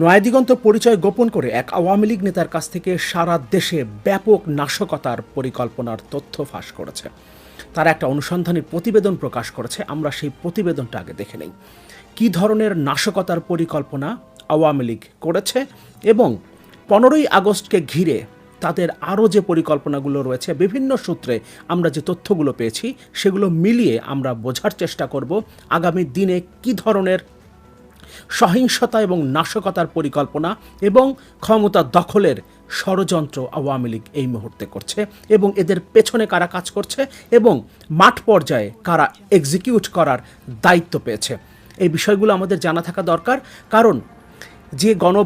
নয়াদিগন্ত পরিচয় গোপন করে এক আওয়ামী লীগ নেতার কাছ থেকে সারা দেশে ব্যাপক নাশকতার পরিকল্পনার তথ্য ফাঁস করেছে। তারা একটা অনুসন্ধানী প্রতিবেদন প্রকাশ করেছে। আমরা সেই প্রতিবেদনটা আগে দেখে নেই। কী ধরনের নাশকতার পরিকল্পনা আওয়ামী লীগ করেছে এবং পনেরোই আগস্টকে ঘিরে তাদের আরও যে পরিকল্পনাগুলো রয়েছে, বিভিন্ন সূত্রে আমরা যে তথ্যগুলো পেয়েছি, সেগুলো মিলিয়ে আমরা বোঝার চেষ্টা করব আগামী দিনে কী ধরনের সহিংসতা এবং নাশকতার পরিকল্পনা এবং ক্ষমতা দখলের ষড়যন্ত্র আওয়ামী লীগ এই মুহূর্তে করছে এবং এদের পেছনে কারা কাজ করছে এবং মাঠ পর্যায়ে কারা এক্সিকিউট করার দায়িত্ব পেয়েছে। এই বিষয়গুলো আমাদের জানা থাকা দরকার, কারণ যে গণ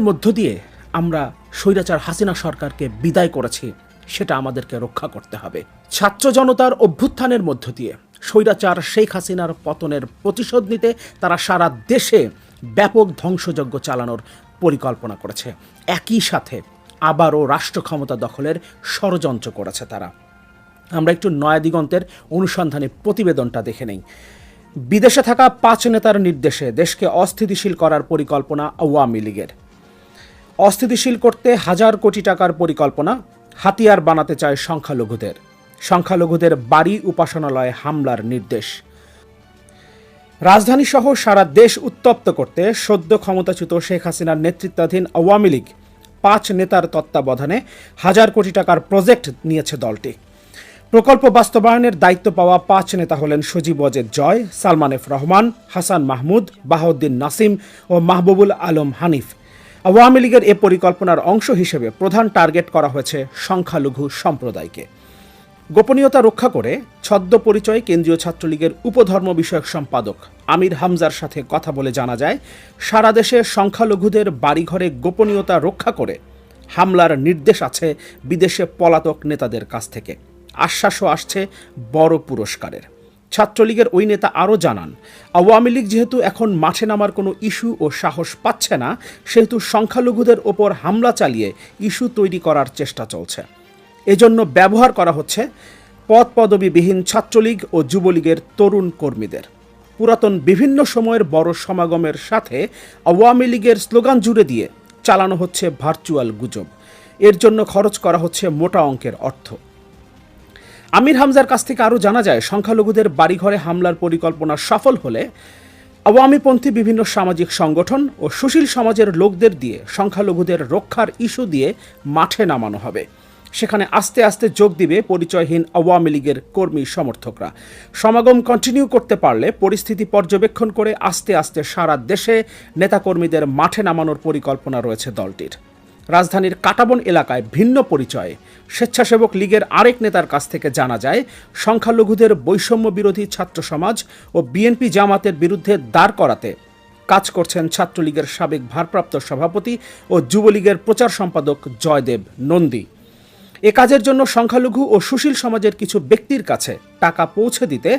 মধ্য দিয়ে আমরা স্বৈরাচার হাসিনা সরকারকে বিদায় করেছি, সেটা আমাদেরকে রক্ষা করতে হবে। ছাত্র জনতার অভ্যুত্থানের মধ্য দিয়ে স্বৈরাচার শেখ হাসিনার পতনের প্রতিশোধ নিতে তারা সারা দেশে ব্যাপক ধ্বংসযজ্ঞ চালানোর পরিকল্পনা করেছে। একই সাথে আবারও রাষ্ট্র ক্ষমতা দখলের ষড়যন্ত্র করেছে তারা। আমরা একটু নয়াদিগন্তের অনুসন্ধানে প্রতিবেদনটা দেখে নেই। বিদেশে থাকা পাঁচ নেতার নির্দেশে দেশকে অস্থিতিশীল করার পরিকল্পনা আওয়ামী লীগের। অস্থিতিশীল করতে হাজার কোটি টাকার পরিকল্পনা হাতিয়ার বানাতে চায় সংখ্যালঘুদের। সংখ্যালঘুদের বাড়ি উপাসনালয়ে হামলার নির্দেশ। রাজধানী সহ সারা দেশ উত্তপ্ত করতে সদ্য ক্ষমতাচ্যুত শেখ হাসিনার নেতৃত্বাধীন আওয়ামী লীগ পাঁচ নেতার তত্ত্বাবধানে হাজার কোটি টাকার প্রজেক্ট নিয়েছে দলটি। প্রকল্প বাস্তবায়নের দায়িত্ব পাওয়া পাঁচ নেতা হলেন সজীব অজেদ জয়, সালমান এফ রহমান, হাসান মাহমুদ, বাহাউদ্দিন নাসিম ও মাহবুবুল আলম হানিফ। আওয়ামী লীগের এ পরিকল্পনার অংশ হিসেবে প্রধান টার্গেট করা হয়েছে সংখ্যালঘু সম্প্রদায়কে। গোপনীয়তা রক্ষা করে ছদ্ম পরিচয় কেন্দ্রীয় ছাত্রলীগের উপধর্ম বিষয়ক সম্পাদক আমির হামজার সাথে কথা বলে জানা যায়, সারা দেশে সংখ্যালঘুদের বাড়িঘরে গোপনীয়তা রক্ষা করে হামলার নির্দেশ আছে বিদেশে পলাতক নেতাদের কাছ থেকে। আশ্বাসও আসছে বড় পুরস্কারের। ছাত্রলীগের ওই নেতা আরও জানান, আওয়ামী লীগ যেহেতু এখন মাঠে নামার কোনো ইস্যু ও সাহস পাচ্ছে না, সেহেতু সংখ্যালঘুদের ওপর হামলা চালিয়ে ইস্যু তৈরি করার চেষ্টা চলছে। এজন্য ব্যবহার করা হচ্ছে পদ পদবীবিহীন ছাত্রলীগ ও যুবলীগের তরুণ কর্মীদের। পুরাতন বিভিন্ন সময়ের বড় সমাগমের সাথে আওয়ামী লীগের স্লোগান জুড়ে দিয়ে চালানো হচ্ছে ভার্চুয়াল গুজব। এর জন্য খরচ করা হচ্ছে মোটা অঙ্কের অর্থ। আমির হামজার কাছ থেকে আরও জানা যায়, সংখ্যালঘুদের বাড়িঘরে হামলার পরিকল্পনা সফল হলে আওয়ামীপন্থী বিভিন্ন সামাজিক সংগঠন ও সুশীল সমাজের লোকদের দিয়ে সংখ্যালঘুদের রক্ষার ইস্যু দিয়ে মাঠে নামানো হবে। সেখানে আস্তে আস্তে যোগ দিবে পরিচয়হীন আওয়ামী লীগের কর্মী সমর্থকরা। সমাগম কন্টিনিউ করতে পারলে পরিস্থিতি পর্যবেক্ষণ করে আস্তে আস্তে সারা দেশে নেতাকর্মীদের মাঠে নামানোর পরিকল্পনা রয়েছে দলটির। রাজধানীর কাটাবন এলাকায় ভিন্ন পরিচয়ে। স্বেচ্ছাসেবক লীগের আরেক নেতার কাছ থেকে জানা যায়, সংখ্যালঘুদের বৈষম্য বিরোধী ছাত্র সমাজ ও বিএনপি জামাতের বিরুদ্ধে দাঁড় করাতে কাজ করছেন ছাত্রলীগের সাবেক ভারপ্রাপ্ত সভাপতি ও যুবলীগের প্রচার সম্পাদক জয়দেব নন্দী। এ কাজের জন্য সংখ্যালঘু ও সুশীল সমাজের কিছু ব্যক্তির কাছে টাকা পৌঁছে দিতে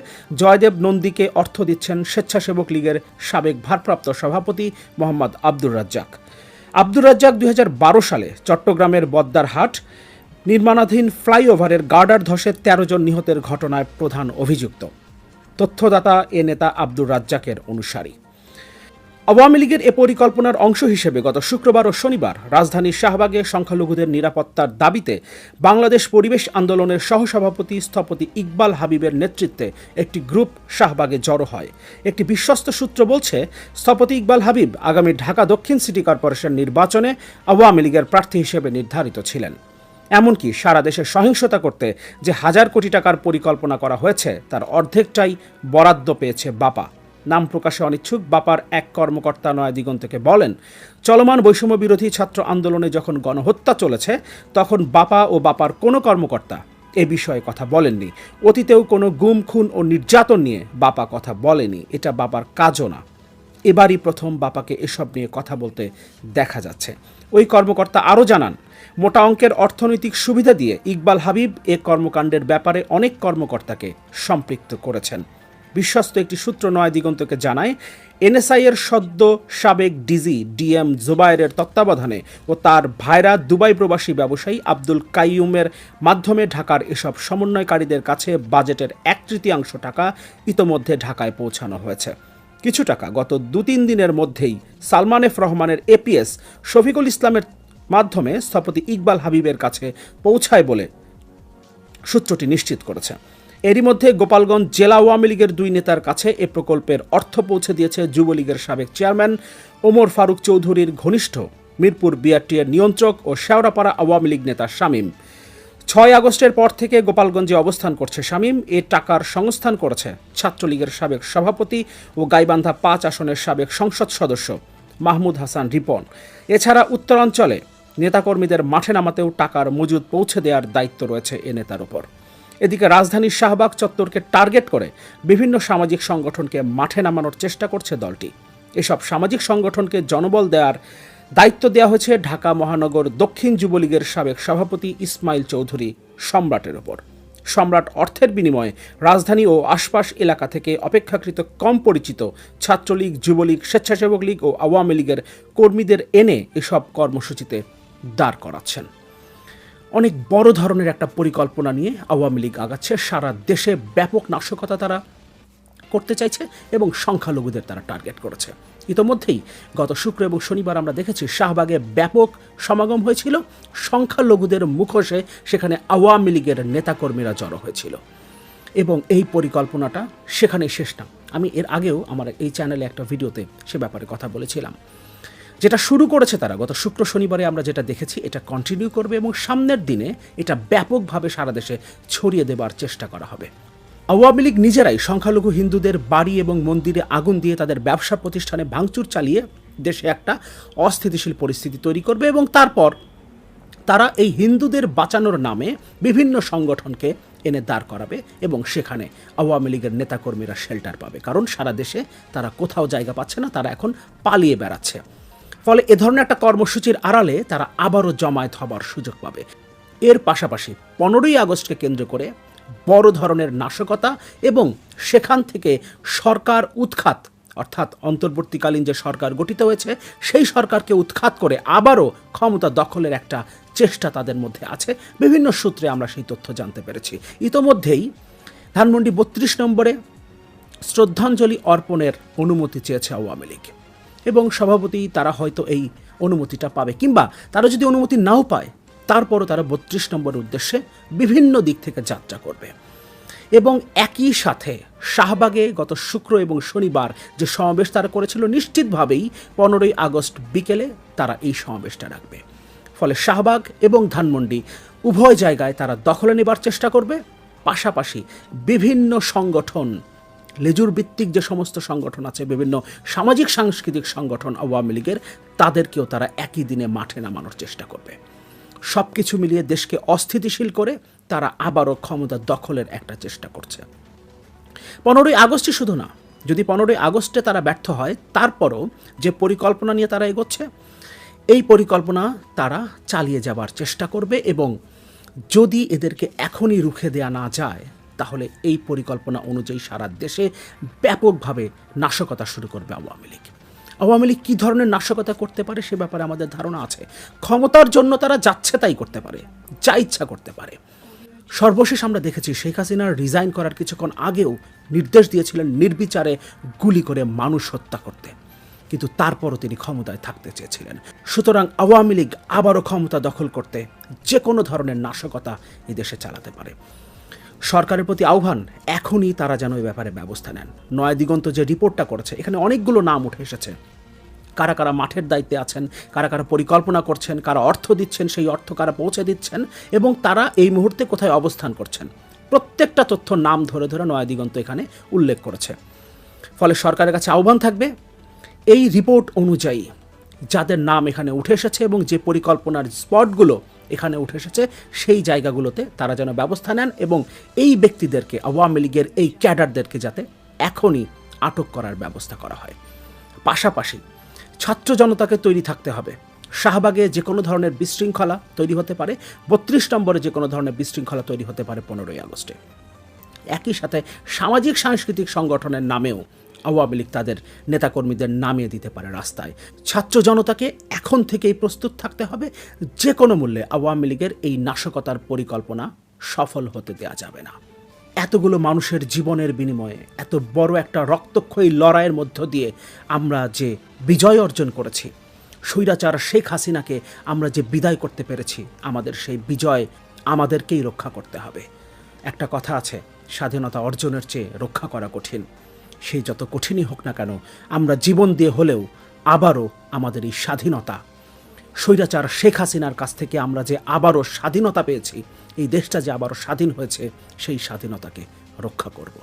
জয়দেব নন্দীকে অর্থ দিচ্ছেন স্বেচ্ছাসেবক লীগের সাবেক ভারপ্রাপ্ত সভাপতি মোহাম্মদ আব্দুর রাজ্জাক। আব্দুর রাজ্জাক দুই হাজার বারো সালে চট্টগ্রামের বদ্দারহাট নির্মাণাধীন ফ্লাইওভারের গার্ডার ধসে তেরো জন নিহতের ঘটনায় প্রধান অভিযুক্ত। তথ্যদাতা এ নেতা আব্দুর রাজ্জাকের অনুসারী। আওয়ামী লীগের এ পরিকল্পনার অংশ হিসেবে গত শুক্রবার ও শনিবার রাজধানীর শাহবাগে সংখ্যালঘুদের নিরাপত্তার দাবিতে বাংলাদেশ পরিবেশ আন্দোলনের সহসভাপতি স্থপতি ইকবাল হাবিবের নেতৃত্বে একটি গ্রুপ শাহবাগে জড়ো হয়। একটি বিশ্বস্ত সূত্র বলছে, স্থপতি ইকবাল হাবিব আগামী ঢাকা দক্ষিণ সিটি কর্পোরেশন নির্বাচনে আওয়ামী লীগের প্রার্থী হিসেবে নির্ধারিত ছিলেন। এমনকি সারা দেশে সহিংসতা করতে যে হাজার কোটি টাকার পরিকল্পনা করা হয়েছে, তার অর্ধেকটাই বরাদ্দ পেয়েছে বাপা। নাম প্রকাশে অনিচ্ছুক। বাপার এক কর্মকর্তা নয়াদিগন থেকে বলেন, চলমান বৈষম্য বিরোধী ছাত্র আন্দোলনে যখন গণহত্যা চলেছে, তখন বাপা ও বাপার কোনো কর্মকর্তা এ বিষয়ে কথা বলেননি। অতীতেও কোনো গুম, খুন ও নির্যাতন নিয়ে বাপা কথা বলেনি। এটা বাবার কাজও না। এবারই প্রথম বাপাকে এসব নিয়ে কথা বলতে দেখা যাচ্ছে। ওই কর্মকর্তা আরও জানান, মোটা অঙ্কের অর্থনৈতিক সুবিধা দিয়ে ইকবাল হাবিব এ কর্মকাণ্ডের ব্যাপারে অনেক কর্মকর্তাকে সম্পৃক্ত করেছেন। বিশ্বস্ত একটি সূত্র নয় দিগন্তকে জানায় এনএসআই এর সদ্য সাবেক ডিজি ডিএম জুবায়ের তত্ত্বাবধানে ও তার ভাইরা দুবাই প্রবাসী ব্যবসায়ী আব্দুল কাইয়ুমের মাধ্যমে ঢাকার এসব সমন্বয়কারীদের কাছে বাজেটের এক তৃতীয়াংশ টাকা ইতোমধ্যে ঢাকায় পৌঁছানো হয়েছে। কিছু টাকা গত দু তিন দিনের মধ্যেই সালমান এফ রহমানের এপিএস শফিকুল ইসলামের মাধ্যমে স্থপতি ইকবাল হাবিবের কাছে পৌঁছায় বলে সূত্রটি নিশ্চিত করেছে। এরই মধ্যে গোপালগঞ্জ জেলা আওয়ামী লীগের দুই নেতার কাছে এ প্রকল্পের অর্থ পৌঁছে দিয়েছে যুবলীগের সাবেক চেয়ারম্যান ওমর ফারুক চৌধুরীর ঘনিষ্ঠ মিরপুর বিআরটি এর নিয়ন্ত্রক ও শেওড়াপাড়া আওয়ামী লীগ নেতা শামীম। ছয় আগস্টের পর থেকে গোপালগঞ্জে অবস্থান করছে শামীম। এ টাকার সংস্থান করেছে ছাত্রলীগের সাবেক সভাপতি ও গাইবান্ধা পাঁচ আসনের সাবেক সংসদ সদস্য মাহমুদ হাসান রিপন। এছাড়া উত্তরাঞ্চলে নেতাকর্মীদের মাঠে নামাতেও টাকার মজুদ পৌঁছে দেওয়ার দায়িত্ব রয়েছে এ নেতার উপর। এদিকে রাজধানীর শাহবাগ চত্বরকে টার্গেট করে বিভিন্ন সামাজিক সংগঠনকে মাঠে নামানোর চেষ্টা করছে দলটি। এসব সামাজিক সংগঠনকে জনবল দেওয়ার দায়িত্ব দেওয়া হয়েছে ঢাকা মহানগর দক্ষিণ যুবলীগের সাবেক সভাপতি ইসমাইল চৌধুরী সম্রাটের ওপর। সম্রাট অর্থের বিনিময়ে রাজধানী ও আশপাশ এলাকা থেকে অপেক্ষাকৃত কম পরিচিত ছাত্রলীগ, যুবলীগ, স্বেচ্ছাসেবক লীগ ও আওয়ামী লীগের কর্মীদের এনে এসব কর্মসূচিতে দাঁড় করাচ্ছেন। অনেক বড় ধরনের একটা পরিকল্পনা নিয়ে আওয়ামী লীগ আগাচ্ছে। সারা দেশে ব্যাপক নাশকতা তারা করতে চাইছে এবং সংখ্যালঘুদের তারা টার্গেট করেছে। ইতোমধ্যেই গত শুক্র এবং শনিবার আমরা দেখেছি শাহবাগে ব্যাপক সমাগম হয়েছিল। সংখ্যালঘুদের মুখোশে সেখানে আওয়ামী লীগের নেতাকর্মীরা জড়ো হয়েছিল। এবং এই পরিকল্পনাটা সেখানে শেষ না। আমি এর আগেও আমার এই চ্যানেলে একটা ভিডিওতে সে ব্যাপারে কথা বলেছিলাম। যেটা শুরু করেছে তারা, গত শুক্র শনিবারে আমরা যেটা দেখেছি, এটা কন্টিনিউ করবে এবং সামনের দিনে এটা ব্যাপকভাবে সারা দেশে ছড়িয়ে দেবার চেষ্টা করা হবে। আওয়ামী লীগ নিজেরাই সংখ্যালঘু হিন্দুদের বাড়ি এবং মন্দিরে আগুন দিয়ে তাদের ব্যবসা প্রতিষ্ঠানে ভাঙচুর চালিয়ে দেশে একটা অস্থিতিশীল পরিস্থিতি তৈরি করবে এবং তারপর তারা এই হিন্দুদের বাঁচানোর নামে বিভিন্ন সংগঠনকে এনে দাঁড় করাবে এবং সেখানে আওয়ামী লীগের নেতাকর্মীরা শেল্টার পাবে। কারণ সারা দেশে তারা কোথাও জায়গা পাচ্ছে না, তারা এখন পালিয়ে বেড়াচ্ছে। ফলে এ ধরনের একটা কর্মসূচির আড়ালে তারা আবারও জমায়েত হবার সুযোগ পাবে। এর পাশাপাশি পনেরোই আগস্টকে কেন্দ্র করে বড় ধরনের নাশকতা এবং সেখান থেকে সরকার উৎখাত, অর্থাৎ অন্তর্বর্তীকালীন যে সরকার গঠিত হয়েছে, সেই সরকারকে উৎখাত করে আবারও ক্ষমতা দখলের একটা চেষ্টা তাদের মধ্যে আছে। বিভিন্ন সূত্রে আমরা সেই তথ্য জানতে পেরেছি। ইতোমধ্যেই ধানমন্ডি বত্রিশ নম্বরে শ্রদ্ধাঞ্জলি অর্পণের অনুমতি চেয়েছে আওয়ামী লীগ। এবং সভাপতি তারা হয়তো এই অনুমতিটা পাবে। কিংবা তারা যদি অনুমতি নাও পায়, তারপরও তারা বত্রিশ নম্বর উদ্দেশ্যে বিভিন্ন দিক থেকে যাত্রা করবে। এবং একই সাথে শাহবাগে গত শুক্র এবং শনিবার যে সমাবেশ তারা করেছিল, নিশ্চিতভাবেই পনেরোই আগস্ট বিকেলে তারা এই সমাবেশটা রাখবে। ফলে শাহবাগ এবং ধানমন্ডি উভয় জায়গায় তারা দখলে নেবার চেষ্টা করবে। পাশাপাশি বিভিন্ন সংগঠন লেজুর ভিত্তিক যে সমস্ত সংগঠন আছে, বিভিন্ন সামাজিক সাংস্কৃতিক সংগঠন আওয়ামী লীগের, তাদেরকেও তারা একই দিনে মাঠে নামানোর চেষ্টা করবে। সব কিছু মিলিয়ে দেশকে অস্থিতিশীল করে তারা আবারও ক্ষমতা দখলের একটা চেষ্টা করছে। পনেরোই আগস্টই শুধু না, যদি পনেরোই আগস্টে তারা ব্যর্থ হয়, তারপরও যে পরিকল্পনা নিয়ে তারা এগোচ্ছে, এই পরিকল্পনা তারা চালিয়ে যাবার চেষ্টা করবে এবং যদি এদেরকে এখনই রুখে দেয়া না যায় তাহলে এই পরিকল্পনা অনুযায়ী সারা দেশে ব্যাপকভাবে নাশকতা শুরু করবে আওয়ামী লীগ। আওয়ামী লীগ কী ধরনের নাশকতা করতে পারে সে ব্যাপারে আমাদের ধারণা আছে। ক্ষমতার জন্য তারা যাচ্ছে তাই করতে পারে, যা ইচ্ছা করতে পারে। সর্বশেষ আমরা দেখেছি শেখ হাসিনার রিজাইন করার কিছুক্ষণ আগেও নির্দেশ দিয়েছিলেন নির্বিচারে গুলি করে মানুষ হত্যা করতে। কিন্তু তারপরও তিনি ক্ষমতায় থাকতে চেয়েছিলেন। সুতরাং আওয়ামী লীগ আবারও ক্ষমতা দখল করতে যে কোনো ধরনের নাশকতা এদেশে চালাতে পারে। সরকারের প্রতি আহ্বান, এখনই তারা যেন এই ব্যাপারে ব্যবস্থা নেন। নয় দিগন্ত যে রিপোর্টটা করেছে, এখানে অনেকগুলো নাম উঠে এসেছে। কারা কারা মাঠের দায়িত্বে আছেন, কারা কারা পরিকল্পনা করছেন, কারা অর্থ দিচ্ছেন, সেই অর্থ কারা পৌঁছে দিচ্ছেন, এবং তারা এই মুহূর্তে কোথায় অবস্থান করছেন। প্রত্যেকটা তথ্য নাম ধরে ধরে নয়া দিগন্ত এখানে উল্লেখ করেছে। ফলে সরকারের কাছে আহ্বান থাকবে, এই রিপোর্ট অনুযায়ী যাদের নাম এখানে উঠে এসেছে এবং যে পরিকল্পনার স্পটগুলো এখানে উঠে এসেছে। সেই জায়গাগুলোতে তারা যেন ব্যবস্থা নেন এবং এই ব্যক্তিদেরকে, আওয়ামী লীগের এই ক্যাডারদেরকে যাতে এখনই আটক করার ব্যবস্থা করা হয়। পাশাপাশি ছাত্র জনতাকে তৈরি থাকতে হবে। শাহবাগে যে কোনো ধরনের বিশৃঙ্খলা তৈরি হতে পারে। বত্রিশ নম্বরে যে কোনো ধরনের বিশৃঙ্খলা তৈরি হতে পারে পনেরোই আগস্টে। একই সাথে সামাজিক সাংস্কৃতিক সংগঠনের নামেও আওয়ামী লীগ তাদের নেতাকর্মীদের নামিয়ে দিতে পারে রাস্তায়। ছাত্র জনতাকে এখন থেকেই প্রস্তুত থাকতে হবে, যে কোনো মূল্যে আওয়ামী লীগের এই নাশকতার পরিকল্পনা সফল হতে দেওয়া যাবে না। এতগুলো মানুষের জীবনের বিনিময়ে, এত বড় একটা রক্তক্ষয়ী লড়াইয়ের মধ্য দিয়ে আমরা যে বিজয় অর্জন করেছি, স্বৈরাচার শেখ হাসিনাকে আমরা যে বিদায় করতে পেরেছি, আমাদের সেই বিজয় আমাদেরকেই রক্ষা করতে হবে। একটা কথা আছে, স্বাধীনতা অর্জনের চেয়ে রক্ষা করা কঠিন। সেই যত কঠিনই হোক না কেন, আমরা জীবন দিয়ে হলেও আবারও আমাদের এই স্বাধীনতা। স্বৈরাচার শেখ হাসিনার কাছ থেকে আমরা যে আবারও স্বাধীনতা পেয়েছি, এই দেশটা যে আবারও স্বাধীন হয়েছে, সেই স্বাধীনতাকে রক্ষা করব।